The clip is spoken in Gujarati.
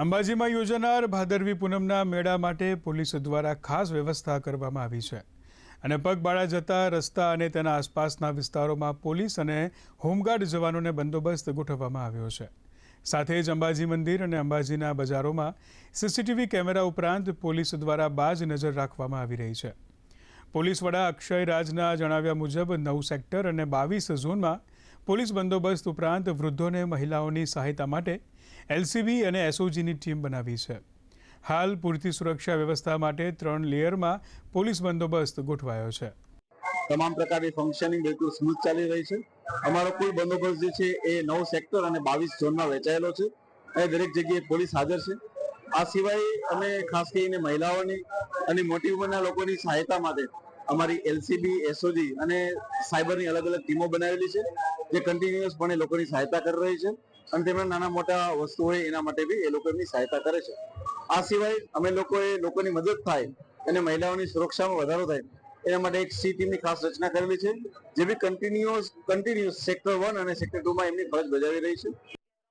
અંબાજીમાં યોજાનાર ભાદરવી પૂનમના મેળા માટે પોલીસ દ્વારા ખાસ વ્યવસ્થા કરવામાં આવી છે. અને પગબાળા જતા રસ્તા અને તેના આસપાસના વિસ્તારોમાં પોલીસ અને હોમગાર્ડ જવાનોને બંદોબસ્ત ગોઠવવામાં આવ્યો છે. સાથે જ અંબાજી મંદિર અને અંબાજીના બજારોમાં સીસીટીવી કેમેરા ઉપરાંત પોલીસ દ્વારા બાજ નજર રાખવામાં આવી રહી છે. પોલીસ વડા અક્ષય રાજના જણાવ્યા મુજબ નવ સેક્ટર અને બાવીસ ઝોનમાં પોલીસ બંદોબસ્ત ઉપરાંત વૃદ્ધોને મહિલાઓની સહાયતા માટે એલસીબી અને એસઓજીની ટીમ બનાવી છે. હાલ પૂરતી સુરક્ષા વ્યવસ્થા માટે ત્રણ લેયરમાં પોલીસ બંદોબસ્ત ગોઠવાયો છે. તમામ પ્રકારની ફંક્શનિંગ બિલકુલ સ્મૂથ ચાલી રહી છે. અમારો કુલ બંદોબસ્ત જે છે એ નવ સેક્ટર અને બાવીસ ઝોનમાં વહેંચાયેલો છે. અને દરેક જગ્યાએ પોલીસ હાજર છે. આ સિવાય અમે ખાસ કરીને મહિલાઓની અને મોટી ઉંમરના લોકોની સહાયતા માટે અમારી એલસીબી એસઓજી અને સાયબરની અલગ અલગ ટીમો બનાવેલી છે, જે કન્ટિન્યુઅસપણે લોકોની સહાયતા કરી રહી છે અને તેમના નાના મોટા વસ્તુ હોય એના માટે બી એ લોકો એમની સહાયતા કરે છે. આ સિવાય અમે લોકોએ લોકોની મદદ થાય અને મહિલાઓની સુરક્ષામાં વધારો થાય એના માટે એક સી ટીમની ખાસ રચના કરેલી છે, જે બી કન્ટિન્યુઅસ કન્ટિન્યુઅસ સેક્ટર વન અને સેક્ટર ટુમાં એમની ફરજ બજાવી રહી છે.